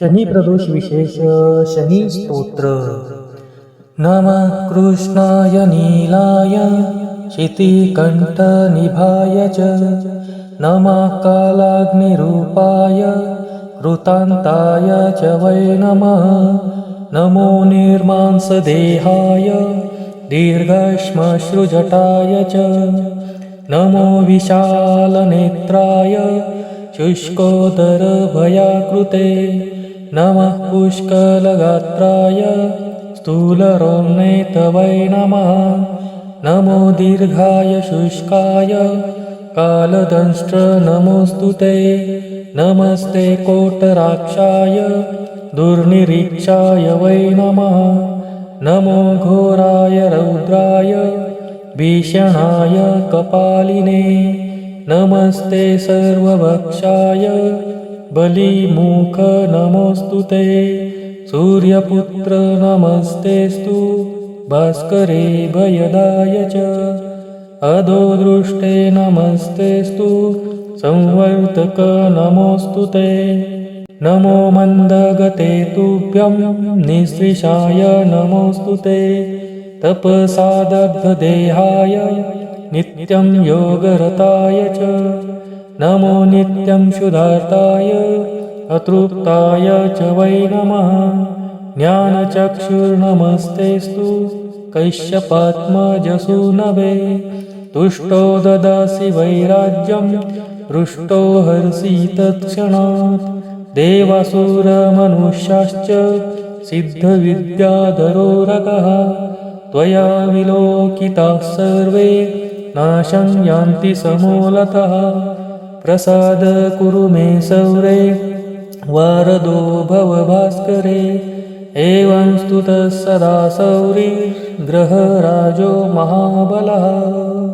शनिप्रदोष विशेष शनिस्तोत्र। नमः कृष्णाय नीलाय क्षितिकण्ठनिभाय च नमः कालाग्निरूपाय कृतान्ताय च। वै नमः नमो निर्मांसदेहाय दीर्घश्मश्रुजटाय च। नमो विशालनेत्राय शुष्कोदरभयाकृते नमः पुष्कलगात्राय स्थूलरोम्णे तवै नमः। नमो दीर्घाय शुष्काय कालदंष्ट्र नमोऽस्तु ते। नमस्ते कोटराक्षाय दुर्निरीक्षाय वै नमः। नमो घोराय रौद्राय भीषणाय कपालिने नमस्ते सर्वभक्षाय बलिमुख नमोऽस्तु ते सूर्यपुत्र नमस्तेस्तु भास्करे भयदाय च अधोदृष्टे नमस्तेस्तु संवर्तक नमोऽस्तु ते नमो मन्दगते तुभ्यं निःसृशाय नमोऽस्तु ते तपसादग्धदेहाय नित्यं योगरताय च। नमो नित्यं शुधार्ताय अतृप्ताय च वै नमः। ज्ञानचक्षुर्नमस्तेस्तु कैश्यपात्मजसूनवे। तुष्टो ददासि वैराज्यं पृष्टो हर्षि तत्क्षणात्। देवासुरमनुष्याश्च सिद्धविद्याधरोरगः। त्वया विलोकिताः सर्वे नाशं यान्ति समूलतः। प्रसाद कुरु मे सौरे वरदो भव भास्करे। एवं स्तुतः सदा सौरी ग्रहराजो महाबलः।